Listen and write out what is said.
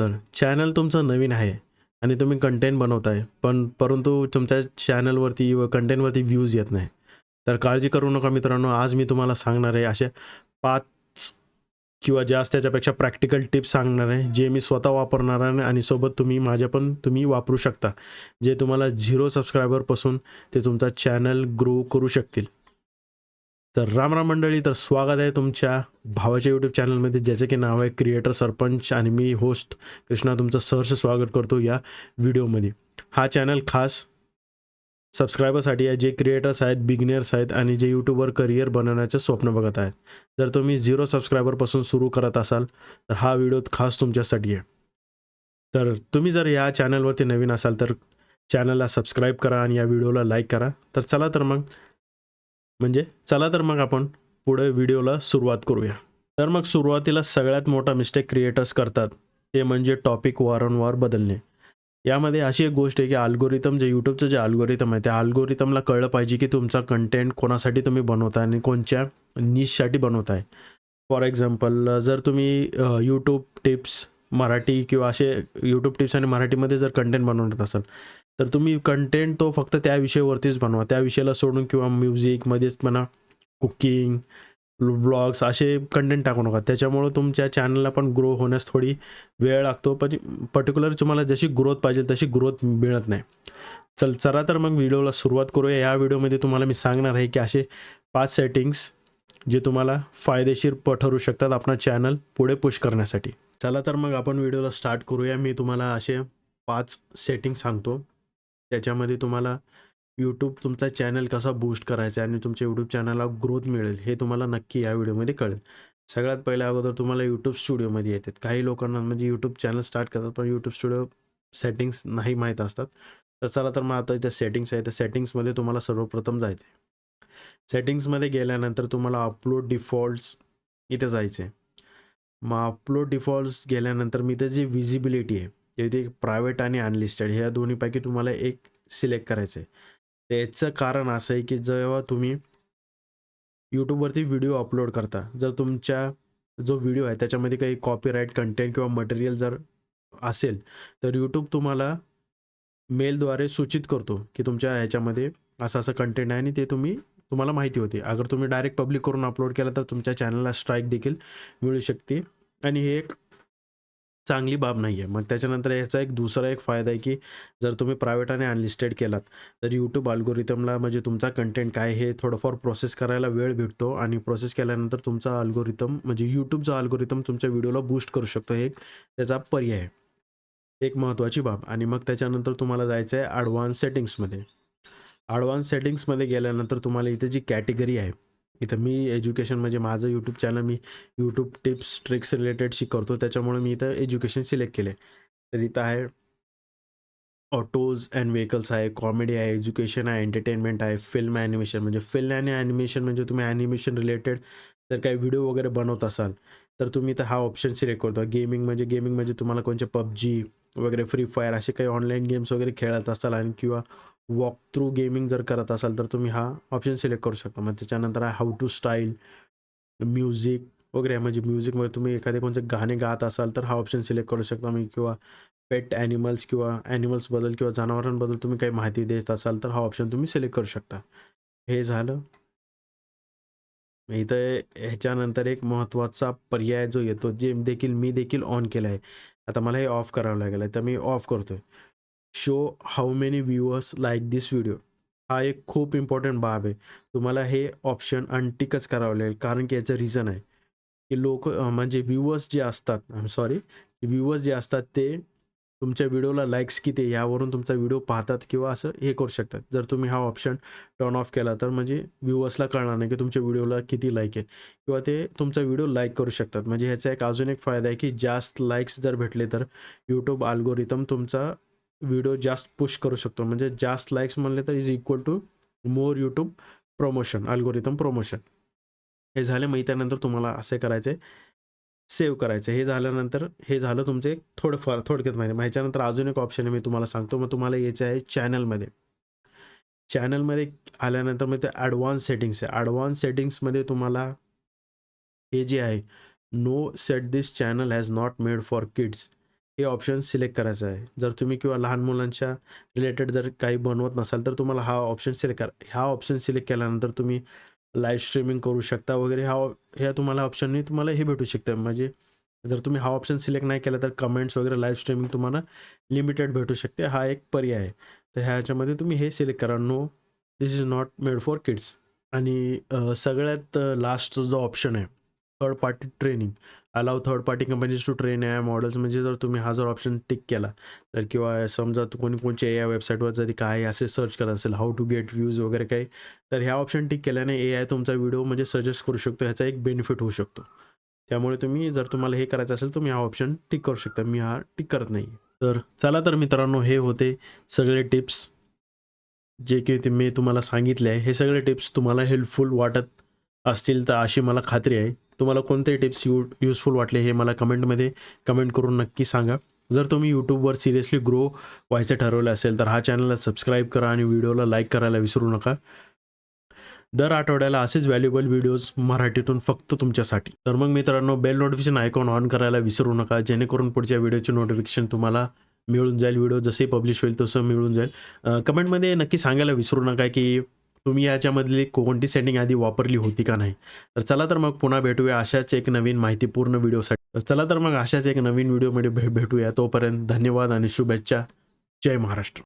तर चॅनल तुमचं नवीन आहे आणि तुम्ही कंटेंट बनवताय पण परंतु तुमच्या चॅनलवरती व कंटेंटवरती व्ह्यूज येत नाही. तर काळजी करू नका मित्रांनो आज मी तुम्हाला सांगणार आहे असे पाच किंवा जास्त त्याच्यापेक्षा प्रॅक्टिकल टिप्स सांगणार आहे जे मी स्वतः वापरणार आहे आणि सोबत तुम्ही माझ्या पण तुम्ही वापरू शकता. जे तुम्हाला झिरो सबस्क्रायबरपासून ते तुमचा चॅनल ग्रो करू शकतील. तर राम राम मंडळी तर स्वागत आहे तुमच्या भावाच्या यूट्यूब चॅनलमध्ये ज्याचे की नाव आहे क्रिएटर सरपंच आणि मी होस्ट कृष्णा. तुमचं सहर्ष स्वागत करतो या व्हिडिओमध्ये हा चॅनल खास सबस्क्रायबरसाठी आहे जे क्रिएटर्स आहेत बिगिनर्स आहेत आणि जे यूट्यूबवर करिअर बनवण्याचं स्वप्न बघत आहेत. जर तुम्ही झिरो सबस्क्रायबरपासून सुरू करत असाल तर हा व्हिडिओ खास तुमच्यासाठी आहे. तर तुम्ही जर या चॅनलवरती नवीन असाल तर चॅनलला सबस्क्राईब करा आणि या व्हिडिओला लाईक करा. तर चला तर मग म्हणजे चला तर मग आपण पुढे व्हिडिओला सुरुवात करूया. तर मग सुरुवातीला सगळ्यात मोठा मिस्टेक क्रिएटर्स करतात ते म्हणजे टॉपिक वारंवार बदलणे. यामध्ये अशी एक गोष्ट आहे की अल्गोरिथम जे यूट्यूबचं जे अल्गोरिथम आहे त्या अल्गोरिथमला कळलं पाहिजे की तुमचा कंटेंट कोणासाठी तुम्ही बनवताय आणि कोणत्या निशसाठी बनवताय. फॉर एक्झाम्पल जर तुम्ही यूट्यूब टिप्स मराठी किंवा असे यूट्यूब टिप्स आणि मराठीमध्ये जर कंटेंट बनवत असाल तर तुम्ही कंटेंट तो फक्त त्या विषयावरतीच बनवा. त्या विषयाला सोडून किंवा म्युझिकमध्येच म्हणा कुकिंग व्लॉग्स असे कंटेंट टाकू नका. त्याच्यामुळं तुमच्या चॅनलला पण ग्रो होण्यास थोडी वेळ लागतो. पण पर्टिक्युलर तुम्हाला जशी ग्रोथ पाहिजे तशी ग्रोथ मिळत नाही. चल चला तर मग व्हिडिओला सुरुवात करूया. या व्हिडिओमध्ये तुम्हाला मी सांगणार आहे की असे पाच सेटिंग्स जे तुम्हाला फायदेशीर प ठरू शकतात आपला चॅनल पुढे पुश करण्यासाठी. चला तर मग आपण व्हिडिओला स्टार्ट करूया. मी तुम्हाला असे पाच सेटिंग सांगतो. त्याच्यामध्ये तुम्हाला यूट्यूब तुमचा चॅनल कसा बूस्ट करायचा आहे आणि तुमच्या यूट्यूब चॅनलला ग्रोथ मिळेल हे तुम्हाला नक्की या व्हिडिओमध्ये कळेल. सगळ्यात पहिल्या अगोदर तुम्हाला यूट्यूब स्टुडिओमध्ये येतात. काही लोकांना म्हणजे यूट्यूब चॅनल स्टार्ट करतात पण यूट्यूब स्टुडिओ सेटिंग्स नाही माहीत असतात. तर चला तर मग आता इथे सेटिंग्स आहे. त्या सेटिंग्समध्ये तुम्हाला सर्वप्रथम जायचं आहे सेटिंग्समध्ये गेल्यानंतर तुम्हाला अपलोड डिफॉल्ट्स इथे जायचं आहे मग अपलोड डिफॉल्ट्स गेल्यानंतर मी इथे जी विजिबिलिटी आहे ते प्रायव्हेट आणि अनलिस्टेड ह्या दोन्हीपैकी तुम्हाला एक सिलेक्ट करायचं आहे त्याचं कारण असं आहे की जेव्हा तुम्ही यूट्यूबवरती व्हिडिओ अपलोड करता जर तुमच्या जो व्हिडिओ आहे त्याच्यामध्ये काही कॉपीराईट कंटेंट किंवा मटेरियल जर असेल तर यूट्यूब तुम्हाला मेलद्वारे सूचित करतो की तुमच्या ह्याच्यामध्ये असं असं कंटेंट आहे आणि ते तुम्ही तुम्हाला माहिती होते. अगर तुम्ही डायरेक्ट पब्लिक करून अपलोड केला तर तुमच्या चॅनलला स्ट्राईक देखील मिळू शकते. आणि हे एक चांगली बाब नाही आहे. मग त्याच्यानंतर याचा एक दुसरा एक फायदा आहे की जर तुम्ही प्रायव्हेट आणि अनलिस्टेड केलात तर यूट्यूब अल्गोरिथमला म्हणजे तुमचा कंटेंट काय हे थोडंफार प्रोसेस करायला वेळ भेटतो आणि प्रोसेस केल्यानंतर तुमचा अल्गोरिथम म्हणजे यूट्यूबचा अल्गोरिथम तुमच्या व्हिडिओला बूस्ट करू शकतो. हे त्याचा पर्याय आहे. एक महत्त्वाची बाब. आणि मग त्याच्यानंतर तुम्हाला जायचं आहे ॲडव्हान्स सेटिंग्समध्ये ॲडव्हान्स सेटिंग्समध्ये गेल्यानंतर तुम्हाला इथे जी कॅटेगरी आहे इथं मी एज्युकेशन म्हणजे माझं यूट्यूब चॅनल मी यूट्यूब टिप्स ट्रिक्स रिलेटेड शिकवतो. त्याच्यामुळे मी इथं एज्युकेशन सिलेक्ट केले तर इथं आहे ऑटोज अँड व्हेकल्स आहे कॉमेडी आहे एज्युकेशन आहे एंटरटेनमेंट आहे फिल्म ॲनिमेशन म्हणजे फिल्म आणि ॲनिमेशन म्हणजे तुम्ही ॲनिमेशन रिलेटेड जर काही व्हिडिओ वगैरे बनवत असाल तर तुम्ही तर हा ऑप्शन सिलेक्ट करतो. गेमिंग म्हणजे गेमिंग म्हणजे तुम्हाला कोणते पबजी वगैरे फ्री फायर असे काही ऑनलाईन गेम्स वगैरे खेळत असाल आणि किंवा वॉक थ्रू गेमिंग जर करत असाल तर तुम्ही हा ऑप्शन सिलेक्ट करू शकता. मग त्याच्यानंतर आहे हाऊ टू स्टाईल म्युझिक वगैरे. म्हणजे म्युझिकमध्ये तुम्ही एखादे कोणते गाणे गात असाल तर हा ऑप्शन सिलेक्ट करू शकता. मी किंवा पेट ॲनिमल्स किंवा ॲनिमल्सबद्दल किंवा जनावरांबद्दल तुम्ही काही माहिती देत असाल तर हा ऑप्शन तुम्ही सिलेक्ट करू शकता. हे झालं. इथं ह्याच्यानंतर एक महत्त्वाचा पर्याय जो येतो जे देखील मी देखील ऑन केला आहे आता मला हे ऑफ करावं लागेल. आहे तर मी ऑफ करतो आहे show how many viewers like this video हा एक खूप इम्पॉर्टंट बाब आहे. तुम्हाला हे ऑप्शन अनटिकच करावं लागेल कारण की याचं रिझन आहे. की लोक म्हणजे व्ह्यूअर्स जे असतात आय सॉरी व्ह्यूअर्स जे असतात ते तुमच्या व्हिडिओला लाईक्स किती यावरून तुमचा व्हिडिओ पाहतात किंवा असं हे करू शकतात. जर तुम्ही हा ऑप्शन टर्न ऑफ केला तर म्हणजे व्ह्यूअर्सला कळणार नाही की तुमच्या व्हिडिओला किती लाईक आहे किंवा ते तुमचा व्हिडिओ लाईक करू शकतात. म्हणजे ह्याचा एक अजून एक फायदा आहे की जास्त लाईक्स जर भेटले तर यूट्यूब अल्गोरिथम तुमचा व्हिडिओ जास्त पुश करू शकतो. म्हणजे जास्त लाईक्स म्हणले तर is equal to more YouTube promotion algorithm promotion हे झाले मग त्यानंतर तुम्हाला असे करायचे सेव्ह करायचे. हे झाल्यानंतर हे झालं तुमचे थोडंफार थोडक्यात माहिती. मग ह्याच्यानंतर अजून एक ऑप्शन आहे मी तुम्हाला सांगतो. मग तुम्हाला यायचं आहे चॅनलमध्ये चॅनलमध्ये आल्यानंतर मग ते ॲडव्हान्स सेटिंग्स आहे. ॲडव्हान्स सेटिंग्समध्ये तुम्हाला हे जे आहे no set this channel has not made for kids हे ऑप्शन सिलेक्ट करायचं आहे. जर तुम्ही किंवा लहान मुलांच्या रिलेटेड जर काही बनवत नसाल तर तुम्हाला हा ऑप्शन सिलेक्ट करा. ह्या ऑप्शन सिलेक्ट केल्यानंतर तुम्ही लाईव्ह स्ट्रीमिंग करू शकता वगैरे. हा ह्या तुम्हाला ऑप्शननी तुम्हाला हे भेटू शकतं. म्हणजे जर तुम्ही हा ऑप्शन सिलेक्ट नाही केला तर कमेंट्स वगैरे लाईव्ह स्ट्रीमिंग तुम्हाला लिमिटेड भेटू शकते. हा एक पर्याय आहे. तर ह्याच्यामध्ये तुम्ही हे सिलेक्ट करा. No this is not made for kids आणि सगळ्यात लास्ट जो ऑप्शन आहे third party training allow third party companies to train या मॉडेल्स म्हणजे जर तुम्ही हा जर ऑप्शन टिक केला तर किंवा समजा तू कोणी कोणच्या ए आय वेबसाईटवर जरी काय असे सर्च करत असेल हाऊ टू गेट व्ह्यूज वगैरे काही तर ह्या ऑप्शन टिक केल्याने ए आय तुमचा व्हिडिओ म्हणजे सजेस्ट करू शकतो. ह्याचा एक बेनिफिट होऊ शकतो. त्यामुळे तुम्ही जर तुम्हाला हे करायचं असेल तुम्ही हा ऑप्शन टिक करू शकता. मी हा टिक करत नाही तर चला तर मित्रांनो हे होते सगळे टिप्स जे की ते मी तुम्हाला सांगितले आहे. हे सगळे टिप्स तुम्हाला हेल्पफुल वाटत असतील तर अशी मला खात्री आहे. तुम्हाला कोणते टिप्स यू युजफुल वाटले हे मला कमेंटमध्ये कमेंट करून नक्की सांगा. जर तुम्ही यूट्यूबवर सिरियसली ग्रो व्हायचं ठरवलं असेल तर हा चॅनलला सबस्क्राईब करा आणि व्हिडिओला लाईक करायला विसरू नका. दर आठवड्याला असेच व्हॅल्युएबल व्हिडिओज मराठीतून फक्त तुमच्यासाठी. तर मग मित्रांनो बेल नोटिफिकेशन आयकॉन ऑन करायला विसरू नका जेणेकरून पुढच्या व्हिडिओचे नोटिफिकेशन तुम्हाला मिळून जाईल. व्हिडिओ जसे पब्लिश होईल तसं मिळून जाईल. कमेंटमध्ये नक्की सांगायला विसरू नका की तुम्ही याच्यामधली कोणती सेटिंग आधी वापरली होती का नाही? तर चला तर मग पुन्हा भेटूया अशाच एक नवीन माहितीपूर्ण व्हिडिओसाठी तर चला तर मग अशाच एक नवीन व्हिडिओमध्ये भेट भेटूया. तोपर्यंत धन्यवाद आणि शुभेच्छा. जय महाराष्ट्र.